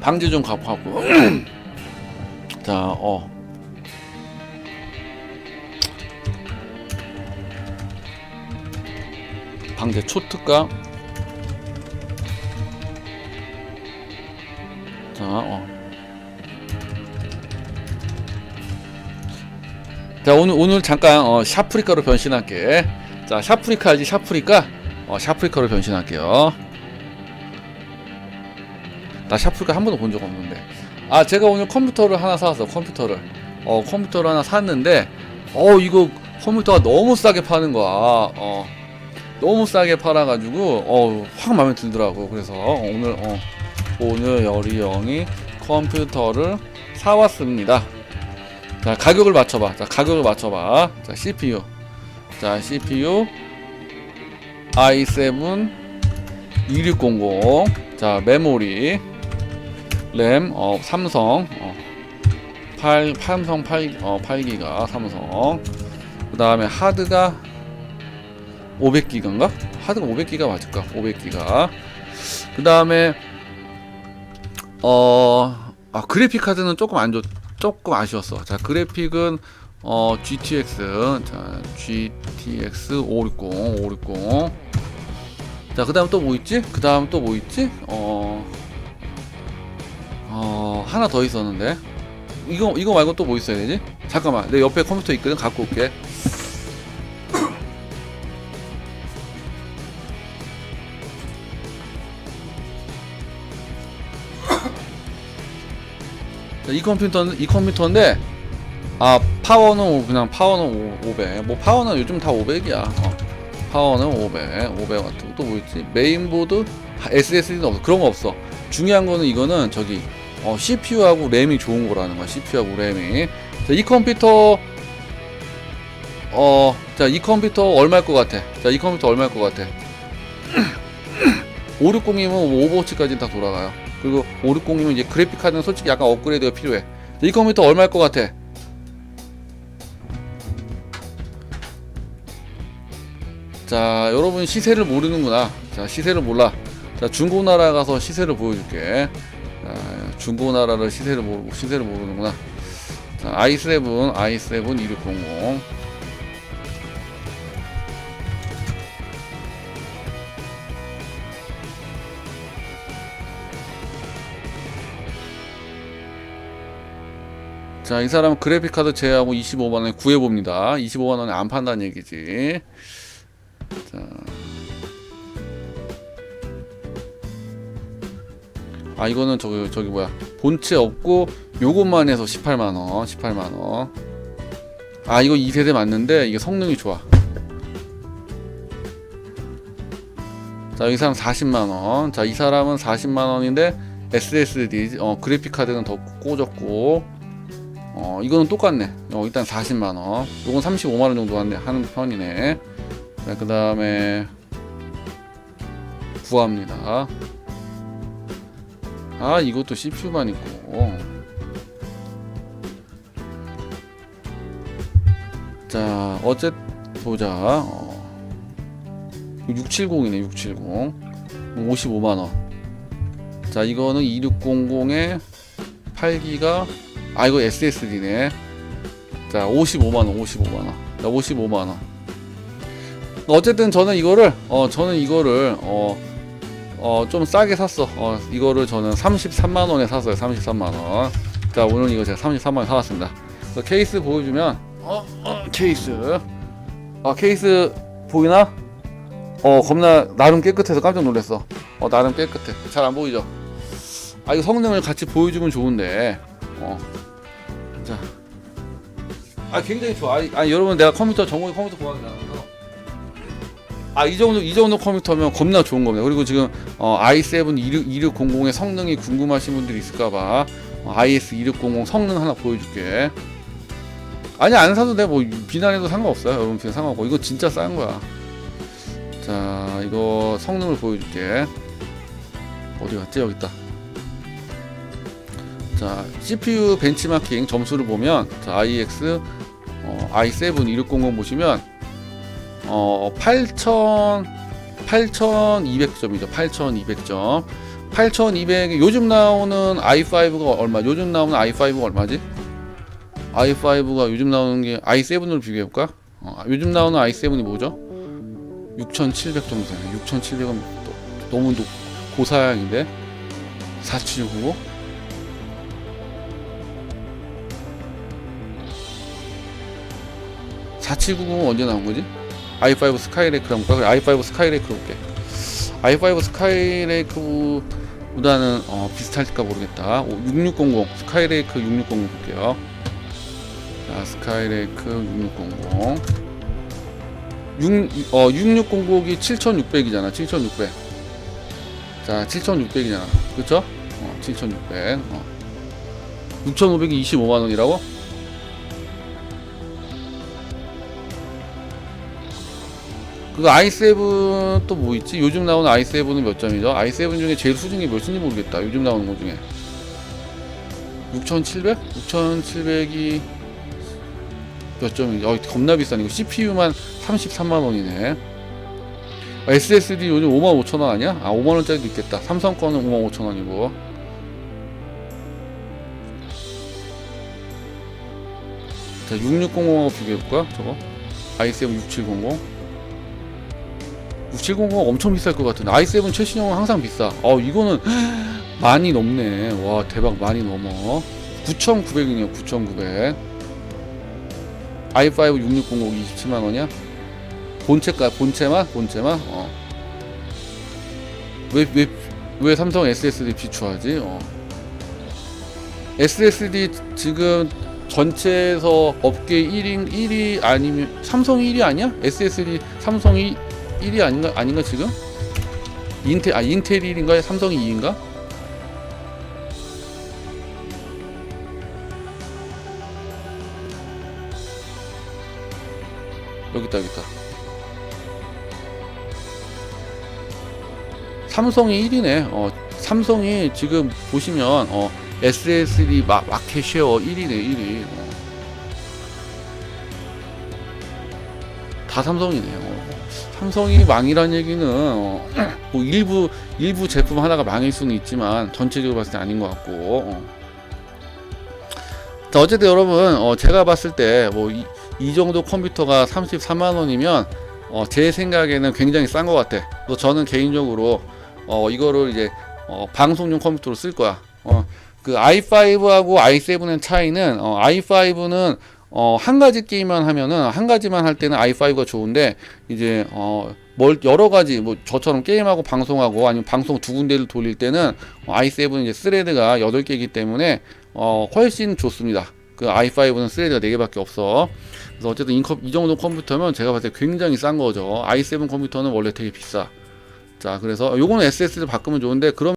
방지 좀 갚하고. 자 어. 방제 초특가. 자 어. 자 오늘 오늘 잠깐 어, 샤프리카로 변신할게. 자 샤프리카지? 샤프리카? 어, 샤프리카로 변신할게요 나 샤프리카 한 번도 본 적 없는데. 아 제가 오늘 컴퓨터를 하나 사왔어 컴퓨터를. 어 컴퓨터를 하나 샀는데 어 이거 컴퓨터가 너무 싸게 파는 거야. 어. 너무 싸게 팔아가지고 어 확 마음에 들더라고. 그래서 오늘 어 오늘 여리 형이 컴퓨터를 사왔습니다. 자 가격을 맞춰봐. 자 가격을 맞춰봐. 자 CPU 자 CPU i7 2600자 메모리 램 어, 삼성 어, 8 삼성 8 어, 8기가 삼성 그 다음에 하드가 500기가인가 하드가 500기가 맞을까 500기가 그 다음에 어 아, 그래픽 카드는 조금 안 좋, 조금 아쉬웠어. 자, 그래픽은 어 GTX, 자 GTX 560, 560. 자, 그 다음 또 뭐 있지? 그 다음 또 뭐 있지? 어, 어 하나 더 있었는데 이거 이거 말고 또 뭐 있어야 되지? 잠깐만, 내 옆에 컴퓨터 있거든. 갖고 올게. 자, 이 컴퓨터는 이 컴퓨터인데 아 파워는 오- 그냥 파워는 500. 뭐 파워는 요즘 다 500이야. 어. 파워는 500, 500 같은 거또뭐 있지? 메인보드 SSD는 없어. 그런 거 없어. 중요한 거는 이거는 저기 어, CPU하고 램이 좋은 거라는 거야. CPU하고 램이. 자, 이 컴퓨터 어, 자, 이 컴퓨터 얼마일 것 같아? 자, 이 컴퓨터 얼마일 것 같아? 560이면 오버워치까지 다 돌아가요. 그리고 560이면 이제 그래픽 카드는 솔직히 약간 업그레이드가 필요해. 이 컴퓨터 얼마일 것 같아? 자, 여러분 시세를 모르는구나. 자, 시세를 몰라. 자, 중고나라 가서 시세를 보여줄게. 자, 중고나라를 시세를 모르고 시세를 모르는구나. 자, i7, i7 2600. 자, 이 사람은 그래픽 카드 제외하고 25만 원에 구해 봅니다. 25만 원에 안 판다는 얘기지. 자. 아, 이거는 저기 저기 뭐야? 본체 없고 요것만 해서 18만 원, 18만 원. 아, 이거 2세대 맞는데 이게 성능이 좋아. 자, 이 사람 40만 원. 자, 이 사람은 40만 원인데 SSD 어 그래픽 카드는 더 꽂았고 어 이거는 똑같네. 어 일단 40만 원. 요건 35만 원 정도 하는 하는 편이네. 자, 그 다음에 구합니다. 아, 이것도 CPU만 있고. 자, 어째 보자. 어. 670이네, 670. 55만 원. 자, 이거는 2600에 8기가 아 이거 SSD네. 자 55만 원, 55만 원. 자 55만 원. 어쨌든 저는 이거를 어 저는 이거를 어 어 좀 싸게 샀어. 어 이거를 저는 33만 원에 샀어요. 33만 원. 자 오늘 이거 제가 33만 원 사왔습니다. 그래서 케이스 보여주면 어, 어 케이스. 아 케이스 보이나? 어 겁나 나름 깨끗해서 깜짝 놀랐어. 어 나름 깨끗해. 잘 안 보이죠? 아 이거 성능을 같이 보여주면 좋은데. 어. 자. 아 굉장히 좋아. 아니, 아니 여러분 내가 컴퓨터 전공이 컴퓨터 좋아하잖아요. 아 이 정도 이 정도 컴퓨터면 겁나 좋은 겁니다. 그리고 지금 어, i7 26, 2600의 성능이 궁금하신 분들이 있을까봐 어, IS 2600 성능 하나 보여줄게. 아니 안 사도 돼. 뭐 비난해도 상관없어요. 여러분 그냥 상관없고 이거 진짜 싼 거야. 자 이거 성능을 보여줄게. 어디 갔지 여기 있다. 자, CPU 벤치마킹 점수를 보면 자, IX 어, i7 2600 보시면 어, 8,000 8,200점이죠. 8,200점. 8200 요즘 나오는 i5가 얼마? 요즘 나오는 i5가 얼마지? i5가 요즘 나오는 게 i7으로 비교해 볼까? 어, 요즘 나오는 i7이 뭐죠? 6700 정도 되네. 6700은 너무 높, 고사양인데 4795 4790은 언제 나온 거지? I5 스카이레이크 볼까? i5 스카이레이크 볼게. i5 스카이레이크보다는 어, 비슷할까 모르겠다. 오, 6600 스카이레이크 6600 볼게요. 자, 스카이레이크 6600. 6, 어, 6600이 7600이잖아. 7600. 자, 7600이잖아. 그쵸? 어, 7600. 어. 6500이 25만원이라고? 그 i7 또 뭐 있지? 요즘 나오는 i7은 몇 점이죠? i7 중에 제일 수준이 몇인지 모르겠다. 요즘 나오는 것 중에. 6700? 6700이 몇 점이지? 어, 겁나 비싸네. 이거 CPU만 33만원이네. SSD 요즘 55,000원 아니야? 아, 5만원짜리도 있겠다. 삼성 거는 55,000원이고. 자, 6600하고 비교해볼까? 저거. i7 6700. 6700 엄청 비쌀 것 같은데. i7 최신형은 항상 비싸. 어, 이거는 많이 넘네. 와, 대박 많이 넘어. 9,900이네요. 9,900. i5 6600 27만원이야? 본체가 본체만? 본체만? 어. 왜, 왜, 왜 삼성 SSD 비추하지? 어. SSD 지금 전체에서 업계 1위, 1위 아니면 삼성 1위 아니야? SSD 삼성이 1위 아닌가 아닌가 지금? 인텔 아 인텔 1인가 삼성이 2인가? 여기 있다 여기 있다. 삼성이 1위네. 어, 삼성이 지금 보시면 어, SSD 마, 마켓 쉐어 1위네 1위. 어. 다 삼성이네. 어. 삼성이 망이란 얘기는 어, 뭐 일부 일부 제품 하나가 망일 수는 있지만 전체적으로 봤을 때 아닌 것 같고. 어. 자, 어쨌든 여러분 어, 제가 봤을 때 뭐 이 정도 컴퓨터가 34만 원이면 어, 제 생각에는 굉장히 싼 것 같아. 또 저는 개인적으로 어, 이거를 이제 어, 방송용 컴퓨터로 쓸 거야. 어, 그 i5하고 i7의 차이는 어, i5는 어, 한 가지 게임만 하면은 한 가지만 할 때는 i5가 좋은데 이제 어, 뭘 여러 가지 뭐 저처럼 게임하고 방송하고 아니면 방송 두 군데를 돌릴 때는 어, i7 이제 스레드가 8개이기 때문에 어, 훨씬 좋습니다. 그 i5는 스레드가 4개밖에 없어. 그래서 어쨌든 이, 컴- 이 정도 컴퓨터면 제가 봤을 때 굉장히 싼 거죠. i7 컴퓨터는 원래 되게 비싸. 자, 그래서 요거는 SSD 바꾸면 좋은데 그럼